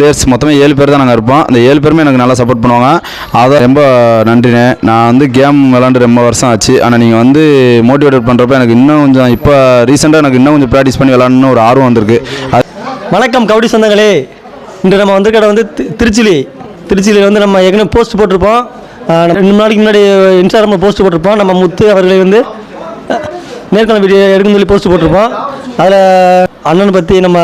Players மொத்தமே ஏழு பேர் தான் நாங்கள் இருப்போம். அந்த ஏழு பேருமே எனக்கு நல்லா சப்போர்ட் பண்ணுவாங்க. அதான் ரொம்ப நன்றிண்ணே. நான் வந்து கேம் விளாண்டு ரொம்ப வருஷம் ஆச்சு. ஆனால் நீங்கள் வந்து மோட்டிவேட் பண்ணுறப்ப எனக்கு இன்னும் கொஞ்சம் இப்போ ரீசெண்டாக எனக்கு இன்னும் கொஞ்சம் ப்ராக்டிஸ் பண்ணி விளாடணும்னு ஒரு ஆர்வம் வந்திருக்கு. வணக்கம் கபடி சொந்தங்களே. இன்று நம்ம வந்திருக்கிற வந்து திருச்சிலி. திருச்சியில் வந்து நம்ம ஏற்கனவே போஸ்ட் போட்டிருப்போம். ரெண்டு நாளைக்கு முன்னாடி இன்ஸ்டாகிராமில் போஸ்ட் போட்டிருப்போம். நம்ம முத்து அவர்களை வந்து அஹ், நேர்காணல் வீடியோ எடுக்கணும்னு சொல்லி போஸ்ட் போட்டிருப்போம். அதில் அண்ணனை பற்றி நம்ம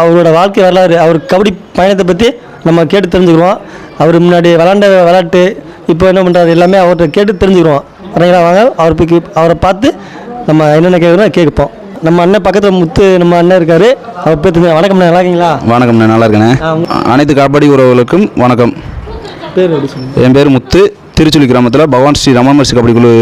அவரோட வாழ்க்கை வரலாறு அவர் கபடி பயணத்தை பற்றி நம்ம கேட்டு தெரிஞ்சுக்கிறோம். அவர் முன்னாடி விளாண்ட விளையாட்டு இப்போ என்ன பண்ணுறாரு எல்லாமே அவர்கிட்ட கேட்டு தெரிஞ்சுக்கிறோம். சரிங்களா வாங்க அவர் போய் அவரை பார்த்து நம்ம என்னென்ன கேட்குறோம் கேட்போம் நம்ம அண்ணன் பக்கத்தில் முத்து நம்ம அண்ணன் இருக்காரு. அவர் பேர் தெரிஞ்சு வணக்கம் நல்லா இருக்கீங்களா? வணக்கம்ண்ணே நல்லா இருக்கேண்ணே அனைத்து கபடி உறவுகளுக்கும் வணக்கம். பேர் என் பேர் முத்து. திருச்சுழி கிராமத்தில் பகவான் ஸ்ரீ ரமணமர்சி கபடி குழு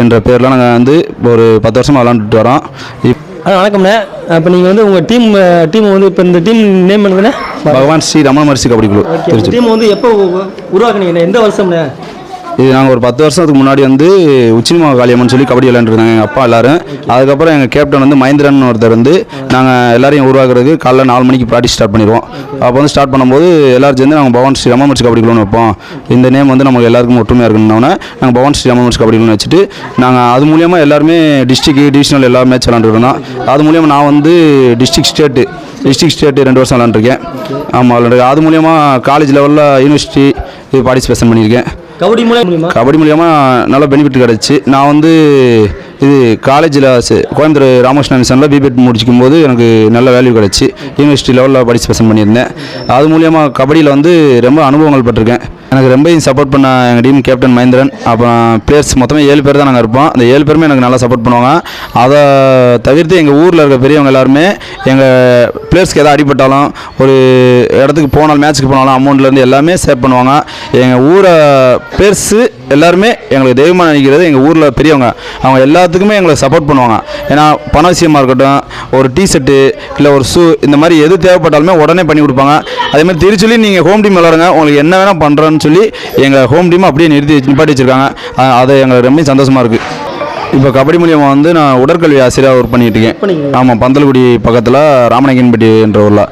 என்ற பேரில் நாங்கள் வந்து ஒரு பத்து வருஷமாக விளாண்டுட்டு வரோம். இப் ஆ வணக்கம்ண்ணே. இப்போ நீங்கள் வந்து உங்கள் டீம் டீம் வந்து இப்போ இந்த டீம் நேம் என்னதுண்ணே? பகவான் ஸ்ரீ ரமணமர்சி கபடி குழு டீம் வந்து எப்போ உருவாக்குனீங்கண்ணே? எந்த வருஷம்ண்ணே? இது நாங்கள் ஒரு பத்து வருஷத்துக்கு முன்னாடி வந்து உச்சினிமா காளியம்மன் சொல்லி கபடி விளையாண்டுருந்தாங்க எங்கள் அப்பா எல்லாரும். அதுக்கப்புறம் எங்கள் கேப்டன் வந்து மகேந்திரன் ஒருத்தர் வந்து நாங்கள் எல்லாரையும் உருவாக்குறதுக்கு காலைல நாலு மணிக்கு ப்ராக்டிஸ் ஸ்டார்ட் பண்ணிடுவோம். அப்போ வந்து ஸ்டார்ட் பண்ணும்போது எல்லாரும் சேர்ந்து நாங்கள் பவான் ஸ்ரீ ரமணமர்சி கபடி குழுன்னு வைப்போம். இந்த நேம் வந்து நமக்கு எல்லாருக்கும் ஒற்றுமையாக இருக்கணும்னு நாங்கள் பவான் ஸ்ரீ ரமணமர்சி கபடி குழுன்னு வச்சுட்டு நாங்கள் அது மூலியமாக எல்லாருமே டிஸ்ட்ரிக்ட் டிவிஷனல் எல்லா மேட்ச் அது மூலியமாக நான் வந்து டிஸ்ட்ரிக்ட் ஸ்டேட்டு டிஸ்ட்ரிக்ட் ஸ்டேட்டு ரெண்டு வருஷம் விளாண்டுருக்கேன் ஆமாம் விளாண்டுருக்கேன் அது மூலியமாக காலேஜ் லெவலில் யூனிவர்சிட்டி இது பார்ட்டிசிபேஷன் பண்ணியிருக்கேன். கபடி மூலம் மூலியமா? கபடி மூலியமாக நல்ல பெனிஃபிட் கிடச்சி. நான் வந்து இது காலேஜில் கோயம்புத்தூர் ராமகிருஷ்ண மிஷனில் பிபிஎட் முடிச்சிக்கும் போது எனக்கு நல்ல வேல்யூ கிடச்சி. யூனிவர்சிட்டி லெவலில் பார்ட்டிசிபேஷன் பண்ணியிருந்தேன். அது மூலியமாக கபடியில் வந்து ரொம்ப அனுபவங்கள் பட்டிருக்கேன் எனக்கு ரொம்ப சப்போர்ட் பண்ண எங்கள் டீம் கேப்டன் மகேந்திரன். அப்புறம் பிளேயர்ஸ் மொத்தமாக ஏழு பேர் தான் நாங்கள் இருப்போம். அந்த ஏழு பேருமே எனக்கு நல்லா சப்போர்ட் பண்ணுவாங்க. அதை தவிர்த்து எங்கள் ஊரில் இருக்க பெரியவங்க எல்லாருமே எங்கள் பிளேயர்ஸ்க்கு எதாவது அடிபட்டாலும் ஒரு இடத்துக்கு போனாலும் மேட்ச்சுக்கு போனாலும் அமௌண்ட்லேருந்து எல்லாமே சேவ் பண்ணுவாங்க. எங்கள் ஊரை பிளேயர்ஸு எல்லாருமே எங்களுக்கு தெய்வமாக நினைக்கிறது எங்கள் ஊரில் பெரியவங்க. அவங்க எல்லா எல்லாத்துக்குமே எங்களை சப்போர்ட் பண்ணுவாங்க. ஏன்னா பண விஷயமா இருக்கட்டும் ஒரு டிஷர்ட்டு இல்லை ஒரு ஷூ இந்த மாதிரி எது தேவைப்பட்டாலுமே உடனே பண்ணி கொடுப்பாங்க. அதே மாதிரி திருச்சொல்லி நீங்கள் ஹோம் டீம் விளாடுங்க உங்களுக்கு என்ன வேணால் பண்ணுறேன்னு சொல்லி எங்கள் ஹோம் டீம் அப்படியே நிறுத்தி நிப்பாட்டி வச்சுருக்காங்க. அது எங்களுக்கு ரொம்ப சந்தோஷமாக இருக்குது இப்போ கபடி மூலியமாக வந்து நான் உடற்கல்வி ஆசிரியராக ஒர்க் பண்ணிட்டு இருக்கேன்? ஆமாம் பந்தல்குடி பக்கத்தில் ராமநாயக்கன்பட்டி என்ற ஊரில்.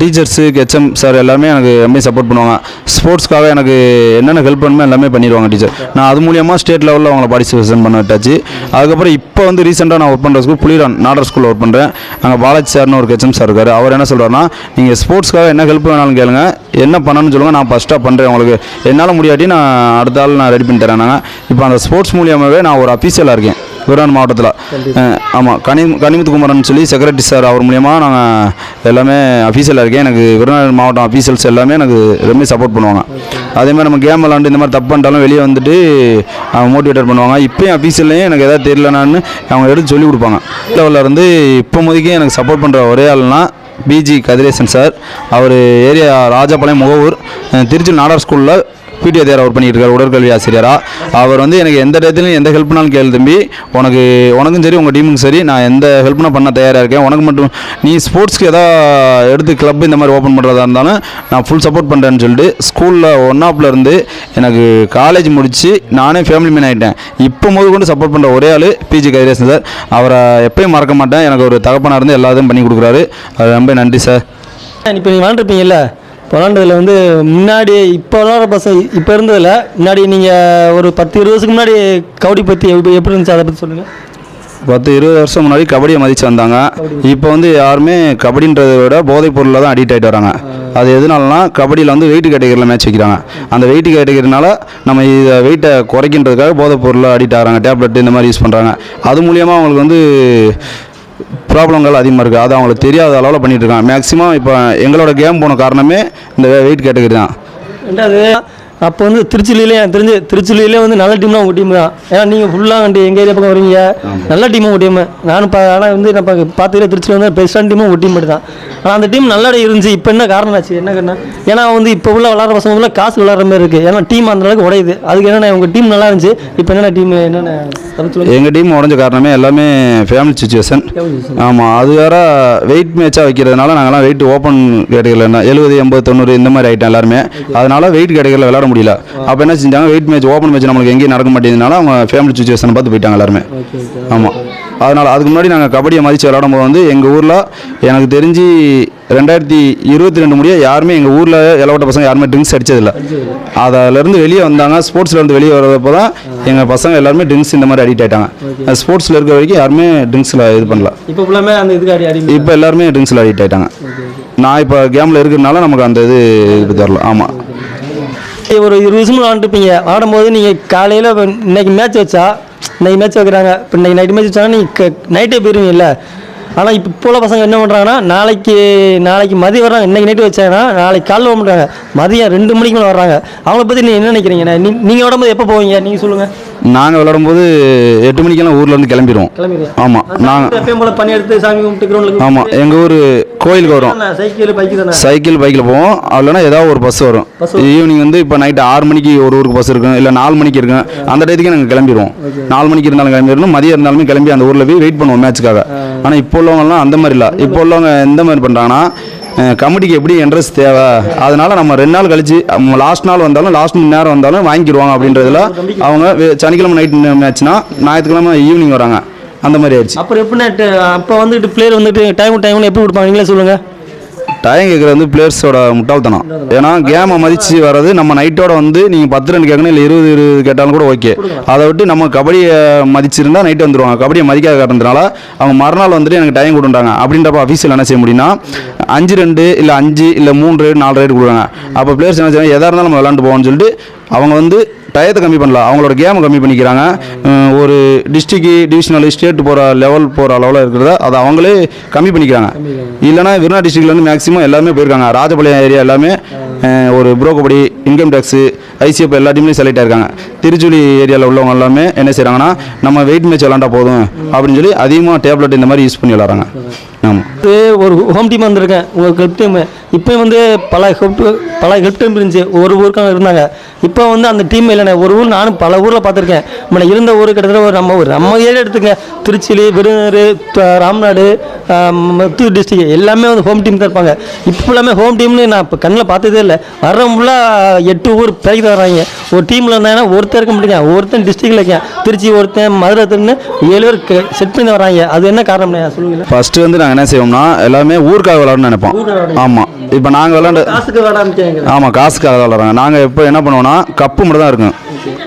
டீச்சர்ஸு ஹெச்எம் சார் எல்லாமே எனக்கு ரொம்ப சப்போர்ட் பண்ணுவாங்க. ஸ்போர்ட்ஸ்க்காக எனக்கு என்னென்ன ஹெல்ப் பண்ணுமோ எல்லாமே பண்ணிடுவாங்க டீச்சர் நான் அது மூலியமாக ஸ்டேட் லெவலில் அவங்கள பார்ட்டிசிபேஷன் பண்ண விட்டாச்சு அதுக்கப்புறம் இப்போ வந்து ரீசெண்டாக நான் ஒர்க் பண்ணுற ஸ்கூல் புலிரான் நாடர் ஸ்கூலில் ஒர்க் பண்ணுறேன் அங்கே பாலாஜி சார்னு ஒரு ஹெச்எம் சார் இருக்கார். அவர் என்ன சொல்கிறாருன்னா நீங்கள் ஸ்போர்ட்ஸ்க்காக என்ன ஹெல்ப் வேணாலும் கேளுங்க. என்ன பண்ணணும்னு சொல்லுங்கள் நான் ஃபஸ்ட்டாக பண்ணுறேன் உங்களுக்கு. என்னால் முடியாட்டி நான் அடுத்த ஆள் நான் ரெடி பண்ணி தரேன் நாங்கள் இப்போ அந்த ஸ்போர்ட்ஸ் மூலியமாகவே நான் ஒரு அஃபீஷியலாக இருக்கேன். விருதுநகர் மாவட்டத்தில். ஆமாம் கனி கனிமுத்து குமரன் சொல்லி செக்ரட்டரி சார் அவர் மூலியமாக நாங்கள் எல்லாமே அஃபீஷியலாக இருக்கேன். எனக்கு விருதுநகர் மாவட்டம் அஃபீஷியல்ஸ் எல்லாமே எனக்கு ரொம்ப சப்போர்ட் பண்ணுவாங்க. அதே மாதிரி நம்ம கேம் விளாண்டு இந்த மாதிரி தப்பு பண்ணிட்டாலும் வெளியே வந்துட்டு அவங்க மோட்டிவேட் பண்ணுவாங்க. இப்போயும் அஃபீஷியல்லையும் எனக்கு எதாவது தெரியலனான்னு அவங்க எடுத்து சொல்லி கொடுப்பாங்க. லெவலில் இருந்து இப்போ முதக்கே எனக்கு சப்போர்ட் பண்ணுற ஒரே ஆள்னா பிஜி கதிரேசன் சார். அவர் ஏரியா ராஜாபாளையம் முகவூர் திருச்சி நாடார் ஸ்கூலில் பிடிஏ அதிகாரம் ஒர்க் பண்ணிட்டு இருக்கார் உடற்கல்வி ஆசிரியராக அவர் வந்து எனக்கு எந்த இடத்துலையும் எந்த ஹெல்ப்னாலும் கேள் தம்பி. உனக்கு உனக்கும் சரி உங்கள் டீமுக்கும் சரி நான் எந்த ஹெல்ப்னா பண்ண தயாராக இருக்கேன். உனக்கு மட்டும் நீ ஸ்போர்ட்ஸ்க்கு எதாவது எடுத்து கிளப் இந்த மாதிரி ஓப்பன் பண்ணுறதா இருந்தாலும் நான் ஃபுல் சப்போர்ட் பண்ணுறேன்னு சொல்லிட்டு ஸ்கூலில் ஒன் ஆப்பில் இருந்து எனக்கு காலேஜ் முடித்து நானே ஃபேமிலி மேன் ஆகிட்டேன் இப்போ முதல் கொண்டு சப்போர்ட் பண்ணுற ஒரே ஆள் பிஜி கதிரேசன் சார் அவரை எப்பயும் மறக்க மாட்டேன். எனக்கு ஒரு தகப்பனாக இருந்து எல்லாத்தையும் பண்ணி கொடுக்குறாரு. அது ரொம்ப நன்றி சார் இப்போ நீங்கள் விளாண்டுருப்பீங்கல்ல இப்போ விளாண்டதில் வந்து முன்னாடி இப்போ விளாட்ற பசங்க இப்போ இருந்ததில் முன்னாடி நீங்கள் ஒரு பத்து இருபது வருஷத்துக்கு முன்னாடி கபடி பற்றி எப்படி எப்படி இருந்துச்சு? அதை பற்றி சொல்லுங்கள் பத்து இருபது வருஷம் முன்னாடி கபடியை மதித்து வந்தாங்க. இப்போ வந்து யாருமே கபடின்றதை விட போதைப் பொருளில் தான் அடிக்ட் ஆகிட்டு வராங்க. அது எதனாலனா கபடியில் வந்து வெயிட் கேட்டகரியில் மேட்ச் வைக்கிறாங்க. அந்த வெயிட் கேட்டகரினால நம்ம இதை வெயிட்டை குறைக்கின்றதுக்காக போதைப் பொருளில் அடிக்ட் ஆகிறாங்க. டேப்லெட் இந்த மாதிரி யூஸ் பண்ணுறாங்க அது மூலியமாக அவங்களுக்கு வந்து ப்ராப்ளங்கள் அதிகமாக இருக்குது அது அவங்களுக்கு தெரியாத அளவில் பண்ணிட்டு இருக்காங்க மேக்ஸிமம் இப்போ எங்களோட கேம் போன காரணமே இந்த வெயிட் கேட்டகரி தான். ரெண்டாவது அப்போ வந்து திருச்சிலேயே எனக்கு தெரிஞ்சு திருச்சிலேயே வந்து நல்ல டீம்னா உங்கள் டீம் தான். ஏன்னா நீங்கள் ஃபுல்லாக வந்து எங்கள் ஏரியா பக்கம் வரீங்க நல்ல டீமும் உங்கள் டீமு நானும் பா ஆனால் வந்து நம்ம பார்த்துக்கிற திருச்சியில் வந்து பெஸ்ட்டான டீமும் உங்கள் டீம் மட்டும் தான். ஆனால் அந்த டீம் நல்லா இருந்துச்சு. இப்போ என்ன காரணம் ஆச்சு என்ன காரணம்? ஏன்னா வந்து இப்போ உள்ள விளாட்ற பசங்க உள்ள காசு விளாட்ற மாதிரி இருக்குது ஏன்னா டீம் அந்த அளவுக்கு உடையுது. அதுக்கு என்னென்ன உங்கள் டீம் நல்லா இருந்துச்சு. இப்போ என்னென்ன டீம் என்னென்ன எங்கள் டீம் உடஞ்ச காரணமே எல்லாமே ஃபேமிலி சுச்சுவேஷன் ஆமாம் அது வேற வெயிட் மேட்சாக வைக்கிறதுனால நாங்கள்லாம் வெயிட் ஓப்பன் கேட்டகரியில் என்ன எழுபது எண்பது தொண்ணூறு இந்த மாதிரி ஆகிட்டோம் எல்லாருமே. அதனால வெயிட் கேட்டகரியில் விளாட முடியல. அப்போ என்ன செஞ்சாங்க வெயிட் மேட்ச் ஓப்பன் மேட்ச் நம்மளுக்கு எங்கேயும் நடக்க மாட்டேங்கிறதுனால அவங்க ஃபேமிலி சுச்சுவேஷனை பார்த்து போயிட்டாங்க எல்லாருமே. ஆமாம் அதனால் அதுக்கு முன்னாடி நாங்கள் கபடியை மதித்து விளாடும் போது வந்து எங்கள் ஊரில் எனக்கு தெரிஞ்சு ரெண்டாயிரத்தி இருபத்தி ரெண்டு முடிய யாருமே எங்கள் ஊரில் இளவட்ட பசங்க யாருமே ட்ரிங்க்ஸ் அடிச்சதில்ல. அதிலேருந்து வெளியே வந்தாங்க ஸ்போர்ட்ஸ்ல இருந்து வெளியே வரப்போ தான் எங்கள் பசங்க எல்லாருமே ட்ரிங்க்ஸ் இந்த மாதிரி அடிக்ட் ஆகிட்டாங்க ஸ்போர்ட்ஸில் இருக்க வரைக்கும் யாருமே ட்ரிங்க்ஸில் இது பண்ணல. இப்போ எல்லாருமே ட்ரிங்க்ஸில் அடிக்ட் ஆகிட்டாங்க நான் இப்போ கேமில் இருக்கிறதுனால நமக்கு அந்த இது இது தரல ஆமாம் ஒரு இருபது வருஷம் விளாண்டுருப்பீங்க ஆடும்போது நீங்கள் காலையில் இன்னைக்கு மேட்ச் வச்சா இன்னைக்கு மேட்ச் வைக்கிறாங்க. இப்போ இன்னைக்கு நைட்டு மேட்ச் வச்சாங்கன்னா நீ நைட்டே போயிருவீங்கல்ல. ஆனால் இப்போ இப்போ உள்ள பசங்க என்ன பண்ணுறாங்கன்னா நாளைக்கு நாளைக்கு மதியம் வர்றாங்க. இன்னைக்கு நைட்டு வச்சாங்கன்னா நாளைக்கு காலைல வர மாட்டாங்க மதியம் ரெண்டு மணிக்கு மேலே வர்றாங்க. அவங்கள பற்றி நீங்கள் என்ன நினைக்கிறீங்க? நீங்கள் உடம்பு எப்போ போவீங்க? நீங்கள் சொல்லுங்கள் நாங்கள் விளாடும்போது எட்டு மணிக்கெல்லாம் ஊர்லேருந்து கிளம்பிடுவோம் கிளம்பிடுங்க ஆமாம் நாங்கள் பண்ணி எடுத்து சாமி கும்பிட்டு ஆமாம் எங்கள் ஊர் கோயிலுக்கு வரும். சைக்கிள் பைக்கில் போவோம். இல்லைன்னா ஏதாவது ஒரு பஸ் வரும். ஈவினிங் வந்து இப்போ நைட்டு ஆறு மணிக்கு ஒரு ஊருக்கு பஸ் இருக்கும். இல்லை நாலு மணிக்கு இருக்கும். அந்த டயத்துக்கு நாங்கள் கிளம்பிடுவோம் நாலு மணிக்கு இருந்தாலும் கிளம்பிடணும். மதியம் இருந்தாலுமே கிளம்பி அந்த ஊரில் போய் வெயிட் பண்ணுவோம் மேட்ச்சுக்காக ஆனால் இப்போ உள்ளவங்கலாம் அந்த மாதிரி இல்லை இப்போ உள்ளவங்க எந்த மாதிரி பண்ணுறாங்கன்னா கமிட்டிக்கு எப்படி இன்ட்ரெஸ்ட் தேவை? அதனால நம்ம ரெண்டு நாள் கழிச்சு லாஸ்ட் நாள் வந்தாலும் லாஸ்ட் மணி நேரம் வந்தாலும் வாங்கிடுவாங்க அப்படின்றதுல அவங்க சனிக்கிழமை நைட் மேட்ச்னா ஞாயிற்றுக்கிழமை ஈவினிங் வராங்க. அந்த மாதிரி ஆயிடுச்சு. அப்புறம் எப்படி அப்போ வந்துட்டு பிளேயர் வந்துட்டு டைம் டைம்னு எப்படி கொடுப்பாங்க? நீங்களே சொல்லுங்கள் டைம் கேட்குறது வந்து பிளேயர்ஸோட முட்டாள்தனம். ஏன்னா கேமை மதித்து வர்றது நம்ம நைட்டோட வந்து நீங்கள் பத்து ரன் கேட்கணும் இல்லை இருபது இருபது கேட்டாலும் கூட ஓகே அதை விட்டு நம்ம கபடியை மதிச்சிருந்தா நைட்டு வந்துடுவாங்க கபடியை மதிக்காத காரணத்தினால அவங்க மறுநாள் வந்துட்டு எனக்கு டைம் கொடுண்டாங்க அப்படின்றப்ப அஃபீஸில் என்ன செய்ய முடியும்னா அஞ்சு ரெண்டு இல்லை அஞ்சு இல்லை மூணு ரைடு நாலு ரைடு கொடுக்குறாங்க. அப்போ பிளேயர்ஸ் என்ன செய்வாங்க எதாக இருந்தாலும் நம்ம விளாண்டு போவோம்னு சொல்லிட்டு அவங்க வந்து டயத்தை கம்மி பண்ணல. அவங்களோட கேமை கம்மி பண்ணிக்கிறாங்க. ஒரு டிஸ்ட்ரிக்கு டிவிஷனல் ஸ்டேட் போகிற லெவல் போகிற அளவில் இருக்கிறத அதை அவங்களே கம்மி பண்ணிக்கிறாங்க. இல்லைனா விருநா டிஸ்ட்ரிக்ட்லேருந்து மேக்ஸிமம் எல்லாமே போயிருக்காங்க. ராஜபாளையம் ஏரியா எல்லாமே ஒரு புரோக்கபடி இன்கம் டேக்ஸு ஐசிஎஃப் எல்லா டீம்லேயும் செலக்ட் ஆயிருக்காங்க. திருச்சுழி ஏரியாவில் உள்ளவங்க எல்லாமே என்ன செய்கிறாங்கன்னா நம்ம வெயிட் மேட்ச் விளாண்டா போதும் அப்படின்னு சொல்லி அதிகமாக டேப்லெட் இந்த மாதிரி யூஸ் பண்ணி விளாட்றாங்க. ஆமாம் இது ஒரு ஹோம் டீம் வந்திருக்கேன். ஒரு ஹெல்ப் டீம் இப்போ வந்து பல ஹெல்ப் பல ஹெல்ப் டீம் இருந்துச்சு. ஒரு ஊருக்காக இருந்தாங்க. இப்போ வந்து அந்த டீம் இல்லைண்ணே. ஒரு ஊர் நானும் பல ஊரில் பார்த்துருக்கேன். முன்ன இருந்த ஊர் கிட்டத்தட்ட ஒரு நம்ம ஊர் நம்ம ஏரியா எடுத்துங்க திருச்சியில் விருதுநகர் ராம்நாடு மத்தூர் டிஸ்ட்ரிக் எல்லாமே வந்து ஹோம் டீம் தான் இருப்பாங்க. இப்போ எல்லாமே ஹோம் டீம்னு நான் இப்போ கண்ணில் பார்த்ததே இல்லை. வர்றவங்களாம் எட்டு ஊர் பிறகு வர்றாங்க ஒரு டீமில் இருந்தாங்கன்னா ஒருத்தர் இருக்க மாட்டேங்க ஒருத்தன் டிஸ்ட்ரிக்டில் இருக்கேன். திருச்சி ஒருத்தன் மதுரை ஒருத்தன்னு ஏழு பேர் செட் பண்ணி வர்றாங்க அது என்ன காரணம்ண்ணே சொல்லுங்களேன் ஃபஸ்ட்டு வந்து நாங்கள் என்ன செய்வோம்னா எல்லாமே ஊருக்காக விளாடணும்னு நினைப்போம். ஆமாம் இப்போ நாங்கள் விளாண்டு காசுக்கு விளாட ஆமாம் காசுக்காக விளாட்றாங்க நாங்கள் இப்போ என்ன பண்ணுவோம்னா கப்பு மட்டும் தான் இருக்கும்.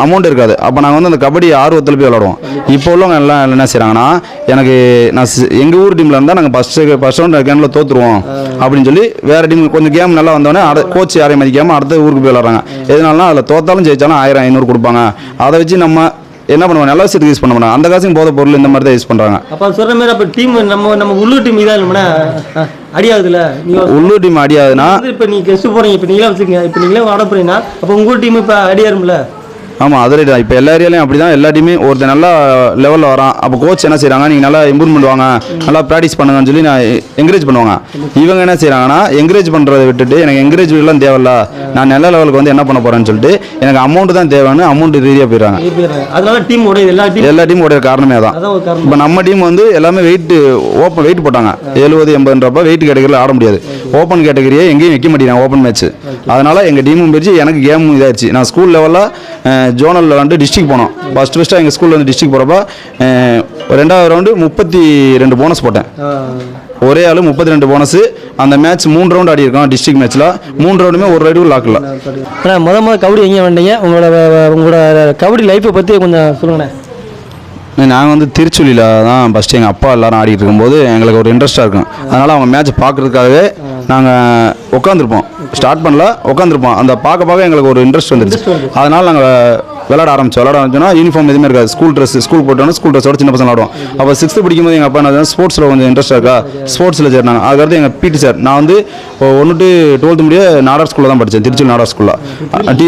அமௌண்ட் இருக்காது. அப்போ நாங்கள் வந்து அந்த கபடி ஆர்வத்தில் போய் விளாடுவோம் இப்போ உள்ளவங்க எல்லாம் என்ன செய்கிறாங்கன்னா எனக்கு நான் எங்கள் ஊர் டீமில் இருந்தால் நாங்கள் ஃபஸ்ட்டு ஃபஸ்ட் ரவுண்ட் கேமில் தோற்றுருவோம் அப்படின்னு சொல்லி வேறு டீம் கொஞ்சம் கேம் நல்லா வந்தோடனே அட கோச் யாரையும் மதிக்காமல் அடுத்த ஊருக்கு போய் விளாட்றாங்க எதனாலனா அதில் தோத்தாலும் ஜெயிச்சாலும் ஆயிரம் ஐநூறு கொடுப்பாங்க. அதை வச்சு நம்ம என்ன பண்ணுவோம் நல்ல விஷயத்துக்கு யூஸ் பண்ண மாட்டாங்க. அந்த காசும் போத பொருள் இந்த மாதிரி தான் யூஸ் பண்ணுறாங்க அப்போ சொல்கிற மாதிரி அப்போ டீம் நம்ம நம்ம உள்ளூர் டீம் இதாக இல்லைன்னா அடியாகுதுல்ல நீங்கள் உள்ளூர் டீம் அடியாதுன்னா இப்போ நீங்கள் கெஸ்ட் போகிறீங்க இப்போ நீங்களே வச்சுக்கங்க. இப்போ நீங்களே ஆட போகிறீங்கன்னா அப்போ உங்கள் டீம் இப்போ அடியாரும்ல? ஆமாம் அது ரைட் தான். இப்போ எல்லா ஏரியாலையும் அப்படி தான் எல்லா டீமே ஒருத்தன் நல்லா லெவலில் வரான். அப்போ கோச் என்ன செய்கிறாங்க நீங்கள் நல்லா இம்ப்ரூவ்மெண்ட் வாங்க. நல்லா ப்ராக்டிஸ் பண்ணுங்கன்னு சொல்லி நான் என்கரேஜ் பண்ணுவாங்க. இவங்க என்ன செய்கிறாங்கன்னா என்கரேஜ் பண்ணுறதை விட்டுட்டு எனக்கு என்கரேஜ் எல்லாம் தேவையில்ல. நான் நல்ல லெவலுக்கு வந்து என்ன பண்ண போகிறேன்னு சொல்லிட்டு எனக்கு அமௌண்ட் தான் தேவைன்னு அமௌண்ட் ரீதியாக போயிடுறாங்க. அதனால டீம் உடையுது எல்லா டீம் எல்லா டீம் உடைய காரணமே தான் இப்போ நம்ம டீம் வந்து எல்லாமே வெயிட் ஓப்பன் வெயிட் போட்டாங்க. எழுபது எண்பதுன்றப்ப வெயிட் கேட்டகரியில் ஆட முடியாது. ஓப்பன் கேட்டகரியை எங்கேயும் வைக்க மாட்டேங்கிறாங்க ஓப்பன் மேட்ச் அதனால எங்கள் டீமும் போயிடுச்சு எனக்கு கேமும் இதாகிடுச்சு நான் ஸ்கூல் லெவலில் ஜோனலில் வந்து டிஸ்ட்ரிக் போனோம். ஃபஸ்ட் ஃபஸ்ட்டாக எங்கள் ஸ்கூலில் வந்து டிஸ்ட்ரிக் போகிறப்ப ரெண்டாவது ரவுண்டு முப்பத்தி ரெண்டு போனஸ் போட்டேன் ஒரே ஆள் முப்பத்தி ரெண்டு போனஸ் அந்த மேட்ச் மூணு ரவுண்ட் ஆடி இருக்கோம் டிஸ்ட்ரிக்ட் மேட்ச்சில் மூணு ரவுண்டுமே ஒரு ரைடு லாக்கில் அண்ணா முத முத கபடி எங்கே வந்தீங்க உங்களோட உங்களோட கபடி லைஃப்பை பற்றி கொஞ்சம் சொல்லுங்கண்ணே. நாங்கள் வந்து திருச்சுழியில் தான் ஃபஸ்ட்டு எங்கள் அப்பா எல்லாரும் ஆடிட்டு இருக்கும்போது எங்களுக்கு ஒரு இன்ட்ரெஸ்ட்டாக இருக்கும். அதனால் அவங்க மேட்ச் பார்க்குறதுக்காகவே நாங்கள் உட்காந்துருப்போம் ஸ்டார்ட் பண்ணல உட்காந்துருப்போம் அந்த பார்க்க பார்க்க எங்களுக்கு ஒரு இன்ட்ரெஸ்ட் வந்துருச்சு. அதனால் நாங்கள் விளாட ஆரம்பிச்சோம். விளாட ஆரம்பிச்சோன்னா யூனிஃபார்ம் எதுவுமே இருக்காது. ஸ்கூல் ட்ரெஸ் ஸ்கூல் போட்டோன்னா ஸ்கூல் ட்ரெஸ்ஸோட சின்ன பசங்க விளாடுவோம் அப்போ சிக்ஸ்த்து படிக்கும்போது எங்கள் அப்பா என்ன ஸ்போர்ட்ஸில் கொஞ்சம் இன்ட்ரெஸ்ட் இருக்கா? ஸ்போர்ட்ஸில் சேர்னாங்க. அதுக்கடுத்து எங்கள் பிடி சார் நான் வந்து ஒன்று டு டுவெல்த்து முடிய நாடார் ஸ்கூலில் தான் படித்தேன் திருச்சி நாடார் ஸ்கூலில் டி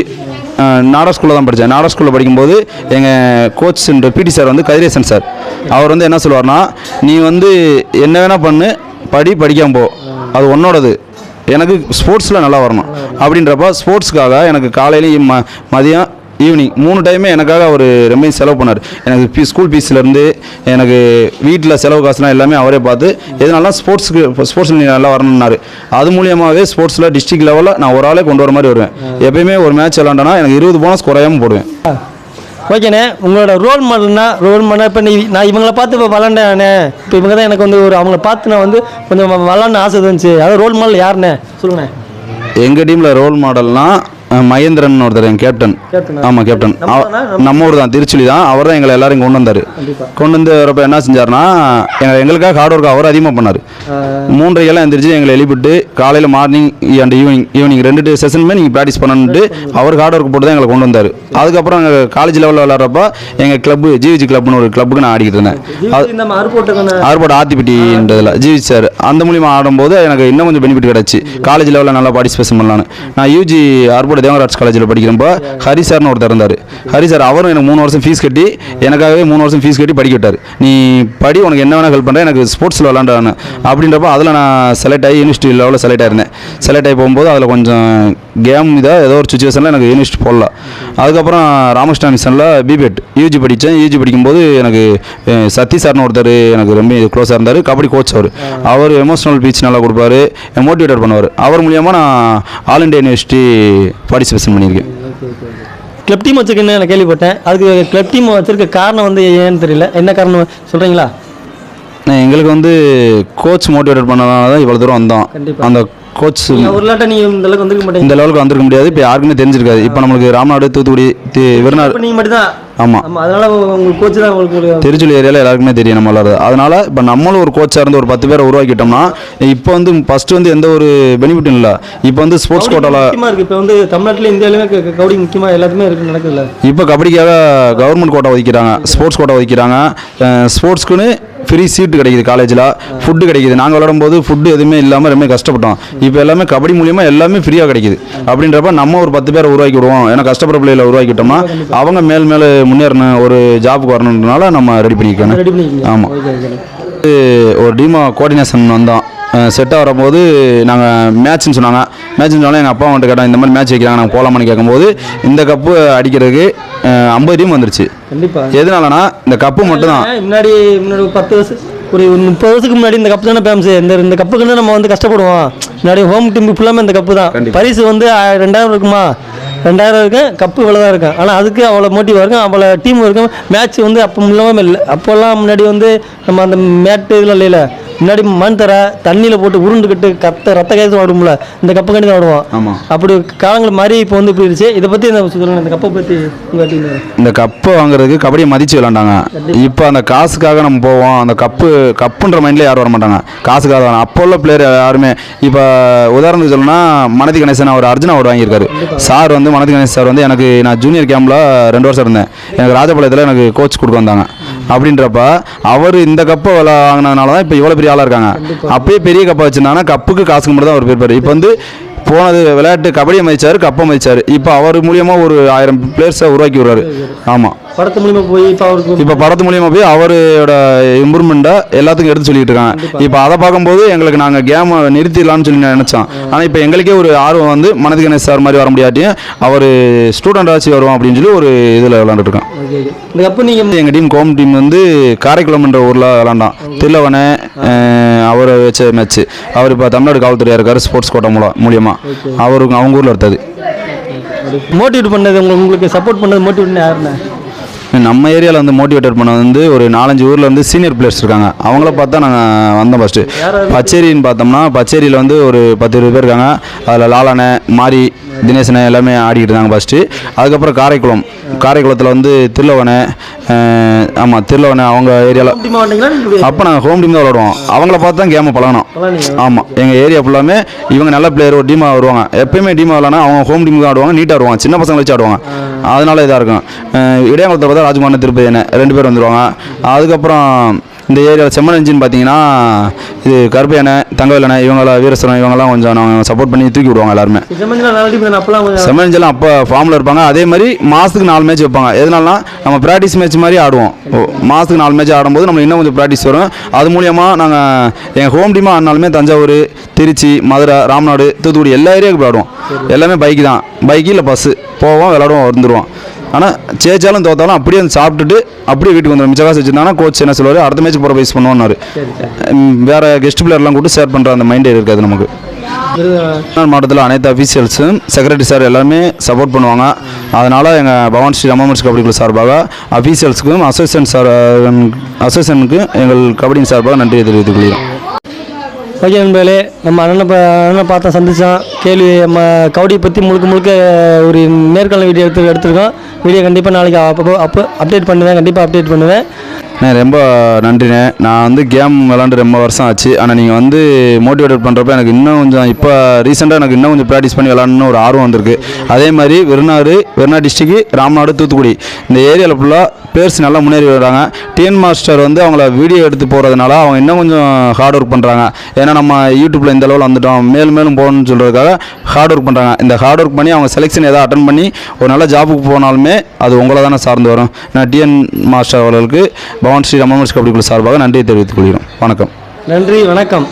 நாடா ஸ்கூலில் தான் படித்தேன் நாடா ஸ்கூலில் படிக்கும்போது எங்கள் கோச் பிடி சார் வந்து கதிரேசன் சார் அவர் வந்து என்ன சொல்லுவார்னா நீ வந்து என்ன வேணால் பண்ணு படி படிக்காம போ. அது உன்னோடது. எனக்கு ஸ்போர்ட்ஸில் நல்லா வரணும். அப்படின்றப்ப ஸ்போர்ட்ஸ்க்காக எனக்கு காலையிலையும் ம மதியம் ஈவினிங் மூணு டைமே எனக்காக அவர் ரொம்ப செலவு பண்ணார். எனக்கு ஃபீ ஸ்கூல் ஃபீஸ்லேருந்து எனக்கு வீட்டில் செலவு காசுலாம் எல்லாமே அவரே பார்த்து எதனால ஸ்போர்ட்ஸுக்கு ஸ்போர்ட்ஸில் நீ நல்லா வரணும்னாரு. அது மூலியமாகவே ஸ்போர்ட்ஸில் டிஸ்ட்ரிக்ட் லெவலில் நான் ஒரு ஆளே கொண்டு வர மாதிரி வருவேன். எப்பயுமே ஒரு மேட்ச் விளாண்டனா எனக்கு இருபது போனஸ் குறையாமல் போடுவேன். ஓகேண்ணே உங்களோட ரோல் மாடல்னா ரோல் மாடல் இப்போ நீ நான் இவங்களை பார்த்து இப்போ விளாண்டேண்ணே இப்போ இவங்க தான் எனக்கு வந்து ஒரு அவங்கள பார்த்து நான் வந்து கொஞ்சம் வளர்ந்து ஆசை இருந்துச்சு. அதாவது ரோல் மாடல் யாருண்ணே? சொல்லுங்கண்ணே. எங்கள் டீமில் ரோல் மாடல்னா மகேந்திரன் ஒருத்தர் என் கேப்டன்? ஆமாம் கேப்டன் நம்ம ஊர் தான் திருச்சுலி தான். அவர் தான் எங்களை எல்லாரையும் கொண்டு வந்தார். கொண்டு வந்து வரப்ப என்ன செஞ்சாருன்னா எங்க எங்களுக்காக ஹார்ட் ஒர்க் அவர் அதிகமாக பண்ணார். மூன்றைக்கெல்லாம் எந்திரிச்சு எங்களை எழுப்பிட்டு காலையில் மார்னிங் அண்ட் ஈவினிங் ஈவினிங் ரெண்டு செஷனுமே நீங்கள் ப்ராக்டிஸ் பண்ணணுன்ட்டு அவருக்கு ஹார்ட் ஒர்க் போட்டு தான் எங்களை கொண்டு வந்தார். அதுக்கப்புறம் எங்கள் காலேஜ் லெவலில் விளாட்றப்ப எங்கள் கிளப்பு ஜிவிஜி கிளப்னு ஒரு கிளப்புக்கு நான் ஆடிக்கிட்டு இருந்தேன். ஆர்பாட் ஆத்திப்பிட்டின்றதுல ஜிவி சார் அந்த மூலியமாக ஆடும்போது எனக்கு இன்னும் கொஞ்சம் பெனிஃபிட் கிடச்சி. காலேஜ் லெவலில் நல்லா பார்ட்டிசிபேஷன் பண்ணலான்னு. நான் யூஜி ஆர்பாட் தேவராஜ் காலேஜில் படிக்கிறப்போ ஹரி சார்னு ஒருத்தர் இருந்தார். ஹரி சார் அவரும் எனக்கு மூணு வருஷம் ஃபீஸ் கட்டி எனக்காகவே மூணு வருஷம் ஃபீஸ் கட்டி படிக்க விட்டார். நீ படி உனக்கு என்ன வேணால் ஹெல்ப் பண்ணுறேன் எனக்கு ஸ்போர்ட்ஸில் விளாண்டான்னு அப்படின்றப்போ அதில் நான் செலக்ட் ஆகி யூனிவர்சிட்டி லெவலில் செலக்ட் ஆயிருந்தேன். செலக்ட் ஆகி போகும்போது அதில் கொஞ்சம் கேம் இதாக ஏதோ ஒரு சுச்சுவேஷனில் எனக்கு யூனிவர்சிட்டி போடல. அதுக்கப்புறம் ராமகிருஷ்ணா மிஷனில் பிபெட் யூஜி படித்தேன். யூஜி படிக்கும்போது எனக்கு சத்தி சார்னு ஒருத்தர் எனக்கு ரொம்ப க்ளோஸாக இருந்தார். கபடி கோச் அவர். அவர் எமோஷனல் பீச் நல்லா கொடுப்பாரு மோட்டிவேட் பண்ணுவார். அவர் மூலியமாக நான் ஆல் இண்டியா யூனிவர்சிட்டி பார்ட்டிசிபேஷன் பண்ணியிருக்கேன். கிளப் டீம் வச்சிருக்கேன்னு நான் கேள்விப்பட்டேன். அதுக்கு கிளப் டீம் வச்சிருக்க காரணம் வந்து ஏன்னு தெரியல? என்ன காரணம் சொல்கிறீங்களா எங்களுக்கு வந்து கோச் மோட்டிவேட் பண்ணனால தான் இவ்வளோ தூரம் வந்தோம். அந்த கோச் ஒரு லாட்டை நீங்கள் இந்த அளவுக்கு வந்துருக்க மாட்டீங்க. இந்த லெவலுக்கு வந்திருக்க முடியாது. இப்போ யாருக்குமே தெரிஞ்சிருக்காது. இப்போ நம்மளுக்கு ராமநாடு தூத்துக்குடி இப்போ நீங்கள் மட்டும்தான் ஆமாம் ஆமாம் அதனால உங்களுக்கு கோச் தான் உங்களுக்கு ஒரு திருச்சுழி ஏரியாவில் எல்லாருக்குமே தெரியும் நம்ம விளாடுறது அதனால் இப்போ நம்மளும் ஒரு கோச்சாக இருந்து ஒரு பத்து பேரை உருவாக்கிட்டோம்னா இப்போ வந்து ஃபஸ்ட்டு வந்து எந்த ஒரு பெனிஃபிட்டும் இல்லை. இப்போ வந்து ஸ்போர்ட்ஸ் கோட்டாவில் இருக்குது இப்போ வந்து தமிழ்நாட்டில் இந்தியாவிலுமே கபடி முக்கியமாக எல்லாத்துமே இருக்கு நடக்குதுல்ல? இப்போ கபடிக்காக கவர்மெண்ட் கோட்டா ஒதுக்கிறாங்க ஸ்போர்ட்ஸ் கோட்டா ஒதுக்கிறாங்க ஸ்போர்ட்ஸ்க்குன்னு ஃப்ரீ சீட்டு கிடைக்குது காலேஜில் ஃபுட்டு கிடைக்குது. நாங்கள் விளாடும்போது ஃபுட்டு எதுவுமே இல்லாமல் ரொம்ப கஷ்டப்பட்டோம். இப்போ எல்லாமே கபடி மூலியமாக எல்லாமே ஃப்ரீயாக கிடைக்குது. அப்படின்றப்ப நம்ம ஒரு பத்து பேரை உருவாக்கி விடுவோம். ஏன்னா கஷ்டப்படுற பிள்ளைகளை உருவாக்கிட்டோம்னா அவங்க மேல் மேலே முன்னேறணும் ஒரு ஜாபுக்கு வரணுன்றனால நம்ம ரெடி பண்ணிக்கணும். ஆமாம் ஒரு டீமா கோஆர்டினேஷன் வந்தோம் செட்டாக வரும்போது நாங்கள் மேட்ச்னு சொன்னாங்க. மேட்ச்னு சொன்னாலும் எங்கள் அப்பா வந்துட்டு கேட்டோம் இந்த மாதிரி மேட்ச் வைக்கிறாங்க நாங்கள் போகலாமான்னு கேட்கும்போது இந்த கப்பு அடிக்கிறதுக்கு ஐம்பது டீம் வந்துருச்சு. கண்டிப்பாக எதனாலனா இந்த கப்பு மட்டும்தான். முன்னாடி முன்னாடி ஒரு பத்து வருஷம் ஒரு முப்பது வருஷத்துக்கு முன்னாடி இந்த கப்பு தானே ஃபேமஸ் இந்த இந்த கப்புக்குன்னு நம்ம வந்து கஷ்டப்படுவோம். முன்னாடி ஹோம் டீம் ஃபுல்லாமே இந்த கப்பு தான். பரிசு வந்து ரெண்டாயிரம் இருக்குமா? ரெண்டாயிரம் இருக்கும் கப்பு இவ்வளோ தான் இருக்கும் ஆனால் அதுக்கு அவ்வளோ மோட்டிவ் இருக்கும் அவ்வளோ டீம் இருக்கும் மேட்ச் வந்து அப்போ இல்லாமல் இல்லை. அப்போல்லாம் முன்னாடி வந்து நம்ம அந்த மேட்டு இதெல்லாம் இல்லையில முன்னாடி மண் தர தண்ணியில் போட்டு உருண்டுக்கிட்டு கத்த ரத்த கைது ஆடும்ல இந்த கப்பு கண்டி தான் ஆடுவோம் ஆமாம் அப்படி காலங்கள் மாதிரி இப்போ வந்து இப்படி இருந்துச்சு. இதை பற்றி சொல்லுங்கள் இந்த கப்பை பற்றி இந்த கப்பை வாங்குறதுக்கு கபடியை மதித்து விளாண்டாங்க இப்போ அந்த காசுக்காக நம்ம போவோம். அந்த கப்பு கப்புன்ற மைண்டில் யாரும் வர மாட்டாங்க காசுக்காக தான். அப்போ உள்ள பிளேயர் யாருமே இப்போ உதாரணத்துக்கு சொல்லணும்னா மனதி கணேசன் அவர் அர்ஜுனா அவர் வாங்கியிருக்காரு. சார் வந்து மனதி கணேசன் சார் வந்து எனக்கு நான் ஜூனியர் கேம்பில் ரெண்டு வருஷம் இருந்தேன். எனக்கு ராஜபாளையத்தில் எனக்கு கோச் கொடுக்க வந்தாங்க. அப்படின்றப்ப அவர் இந்த கப்பை விளா வாங்கினதுனால தான் இப்போ இவ்வளோ பெரிய ஆளாக இருக்காங்க. அப்பயே பெரிய கப்பை வச்சிருந்தாங்கன்னா கப்புக்கு காசுக்கு மட்டும் தான் அவர் பேர் இப்போ வந்து போனது விளையாட்டு கபடியை மதிச்சாரு கப்பை மதிச்சாரு இப்போ அவர் மூலியமா ஒரு ஆயிரம் பிளேயர்ஸை உருவாக்கி விடுறாரு. ஆமாம் படத்து மூலியமாக போய் இப்போ அவருக்கு இப்போ படத்து மூலியமா போய் அவரோட இம்ப்ரூவ்மெண்ட்டை எல்லாத்துக்கும் எடுத்து சொல்லிட்டு இருக்காங்க. இப்போ அதை பார்க்கும்போது எங்களுக்கு நாங்கள் கேமை நிறுத்திடலாம்னு சொல்லி நினச்சோம் ஆனால் இப்போ எங்களுக்கே ஒரு ஆர்வம் வந்து மனது கணேஷ் சார் மாதிரி வர முடியாட்டியும் அவர் ஸ்டூடெண்ட் ஆச்சு வருவோம் அப்படின்னு சொல்லி ஒரு இதில் இந்த கப்பு நீங்கள் எங்கள் டீம் கோம் டீம் வந்து காரைக்குளம்ன்ற ஊரில் விளாண்டான் திருலவனை அவரை வச்ச மேட்ச்சு அவர் இப்போ தமிழ்நாடு காவல்துறையாக இருக்கார் ஸ்போர்ட்ஸ் கோட்டா மூலம் மூலியமாக அவருக்கு அவங்க ஊரில் எடுத்தது மோட்டிவேட் பண்ணது உங்க- உங்களுக்கு சப்போர்ட் பண்ணது மோட்டிவேட் யாருண்ணே நம்ம ஏரியாவில் வந்து மோட்டிவேட்டட் பண்ண வந்து ஒரு நாலஞ்சு ஊரில் வந்து சீனியர் பிளேயர்ஸ் இருக்காங்க. அவங்கள பார்த்தா நாங்கள் வந்தோம் ஃபஸ்ட்டு பச்சேரின்னு பார்த்தோம்னா பச்சேரியில் வந்து ஒரு பத்து இருபது பேர் இருக்காங்க. அதில் லாலானே மாரி தினேசனை எல்லாமே ஆடிக்கிட்டு இருந்தாங்க ஃபஸ்ட்டு அதுக்கப்புறம் காரைக்குளம். காரைக்குளத்தில் வந்து திருலவனை ஆமாம் திருலவனை அவங்க ஏரியாவில் அப்போ நாங்கள் ஹோம் டீம் தான் விளாடுவோம் அவங்கள பார்த்து தான் கேமை பழகணும். ஆமாம் எங்கள் ஏரியா ஃபுல்லாமே இவங்க நல்ல பிளேயர் ஒரு டீமாக வருவாங்க. எப்பயுமே டீமாக விளாட்னா அவங்க ஹோம் டீம் தான் ஆடுவாங்க நீட்டாக ஆடுவாங்க. சின்ன பசங்களை வச்சு ஆடுவாங்க. அதனால இதாக இருக்கும். இடையாங்குளத்தில் பார்த்தா ராஜ்குமார் திருப்பதி என்ன ரெண்டு பேர் வந்துடுவாங்க அதுக்கப்புறம் இந்த ஏரியாவில் செம்மன் இன்ஜின் பார்த்தீங்கன்னா இது கருப்பு யானை தங்கவேல் யானை இவங்கள வீரஸ்வரம் இவங்கெல்லாம் கொஞ்சம் நாங்கள் சப்போர்ட் பண்ணி தூக்கி விடுவாங்க எல்லாருமே. செம்மன் இன்ஜின்லாம் அப்போ ஃபார்மில் இருப்பாங்க. அதே மாதிரி மாதத்துக்கு நாலு மேட்ச் வைப்பாங்க. எதனாலனா நம்ம ப்ராக்டிஸ் மேட்ச் மாதிரி ஆடுவோம். மாதத்துக்கு நாலு மேட்ச் ஆடும்போது நம்ம இன்னும் கொஞ்சம் ப்ராக்டிஸ் வரும். அது மூலியமாக நாங்கள் எங்கள் ஹோம் டீமாக ஆடினாலுமே தஞ்சாவூர் திருச்சி மதுரை ராமநாடு தூத்துக்குடி எல்லா ஏரியாவுக்கு விளாடுவோம் எல்லாமே பைக்கு தான். பைக்கு இல்லை பஸ்ஸு போவோம் விளாடுவோம் வந்துடுவோம் ஆனால் ஜெயிச்சாலும் தோத்தாலும் அப்படியே வந்து சாப்பிட்டுட்டு அப்படியே வீட்டுக்கு வந்துடும் மிச்ச காசு வச்சுருந்தாங்கன்னா கோச் என்ன சொல்லுவார்? அடுத்த மேட்ச் போகிற சரி ம், வேற கெஸ்ட் பிளேயர்லாம் கூப்பிட்டு ஷேர் பண்ணுற அந்த மைண்டே இருக்காது நமக்கு. மாவட்டத்தில் அனைத்து அஃபீஷியல்ஸும் செக்ரட்டரி சார் எல்லாருமே சப்போர்ட் பண்ணுவாங்க. அதனால் எங்கள் பவான் ஸ்ரீ ரமமர்ஸ் கபடி குழு சார்பாக அஃபீஷியல்ஸுக்கும் அசோசியேஷன் சார் அசோசியேஷனுக்கு எங்கள் கபடியின் சார்பாக நன்றியை தெரிவித்துக் கொள்கிறோம். ஓகே நண்பர்களே நம்ம அண்ணனை அண்ணனை பார்த்தா சந்திச்சோம் கேள்வி நம்ம கபடியை பற்றி முழுக்க முழுக்க ஒரு நேர்காணல் வீடியோ எடுத்து எடுத்திருக்கோம். வீடியோ கண்டிப்பாக நாளைக்கு அப்போ அப்போ அப்டேட் பண்ணுவேன். கண்டிப்பாக அப்டேட் பண்ணுவேன். அண்ணே ரொம்ப நன்றிண்ணே. நான் வந்து கேம் விளாண்டு ரொம்ப வருஷம் ஆச்சு. ஆனால் நீங்கள் வந்து மோட்டிவேட் பண்ணுறப்ப எனக்கு இன்னும் கொஞ்சம் இப்போ ரீசெண்டாக எனக்கு இன்னும் கொஞ்சம் ப்ராக்டிஸ் பண்ணி விளாடணும்னு ஒரு ஆர்வம் வந்திருக்கு. அதே மாதிரி வெறுநாடு வெறுநாடு டிஸ்ட்ரிக்கு ராமநாடு தூத்துக்குடி. இந்த ஏரியாவில் ஃபுல்லாக பேர்ஸ் நல்லா முன்னேறி வர்றாங்க டிஎன் மாஸ்டர் வந்து அவங்கள வீடியோ எடுத்து போகிறதுனால அவங்க இன்னும் கொஞ்சம் ஹார்ட் ஒர்க் பண்ணுறாங்க ஏன்னா நம்ம யூடியூப்பில் இந்த அளவில் வந்துட்டோம். மேலும் மேலும் போகணும்னு சொல்கிறதுக்காக ஹார்ட் ஒர்க் பண்ணுறாங்க இந்த ஹார்ட் ஒர்க் பண்ணி அவங்க செலெக்ஷன் எதாவது அட்டன் பண்ணி ஒரு நல்ல ஜாபுக்கு போனாலுமே அது உங்களை தானே சார்ந்து வரும். நான் டிஎன் மாஸ்டர் அவர்களுக்கு பவான் ஸ்ரீ ரமணர்ஸ் கபடி குழு சார்பாக நன்றியை தெரிவித்துக் கொள்கிறோம். வணக்கம். நன்றி வணக்கம்.